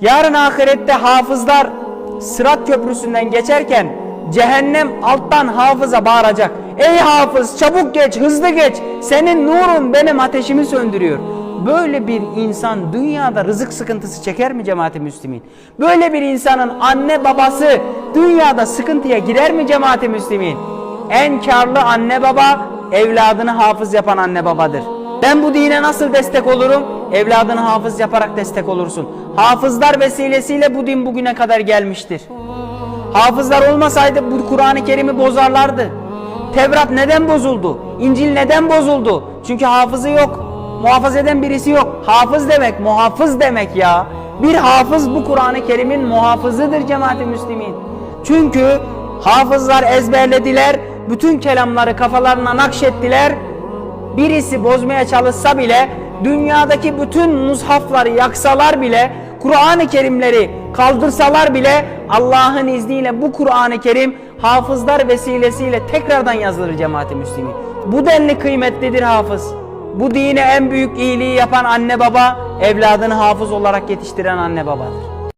Yarın ahirette hafızlar Sırat köprüsünden geçerken cehennem alttan hafıza bağıracak. Ey hafız çabuk geç hızlı geç senin nurun benim ateşimi söndürüyor. Böyle bir insan dünyada rızık sıkıntısı çeker mi cemaati müslimin? Böyle bir insanın anne babası dünyada sıkıntıya girer mi cemaati müslimin? En karlı anne baba evladını hafız yapan anne babadır. Ben bu dine nasıl destek olurum? Evladını hafız yaparak destek olursun. Hafızlar vesilesiyle bu din bugüne kadar gelmiştir. Hafızlar olmasaydı bu Kur'an-ı Kerim'i bozarlardı. Tevrat neden bozuldu? İncil neden bozuldu? Çünkü hafızı yok. Muhafaza eden birisi yok. Hafız demek, muhafız demek ya. Bir hafız bu Kur'an-ı Kerim'in muhafızıdır cemaati müslimin. Çünkü hafızlar ezberlediler, bütün kelamları kafalarına nakşettiler. Birisi bozmaya çalışsa bile, dünyadaki bütün mushafları yaksalar bile, Kur'an-ı Kerimleri kaldırsalar bile Allah'ın izniyle bu Kur'an-ı Kerim hafızlar vesilesiyle tekrardan yazılır cemaati müslimi. Bu denli kıymetlidir hafız. Bu dine en büyük iyiliği yapan anne baba, evladını hafız olarak yetiştiren anne babadır.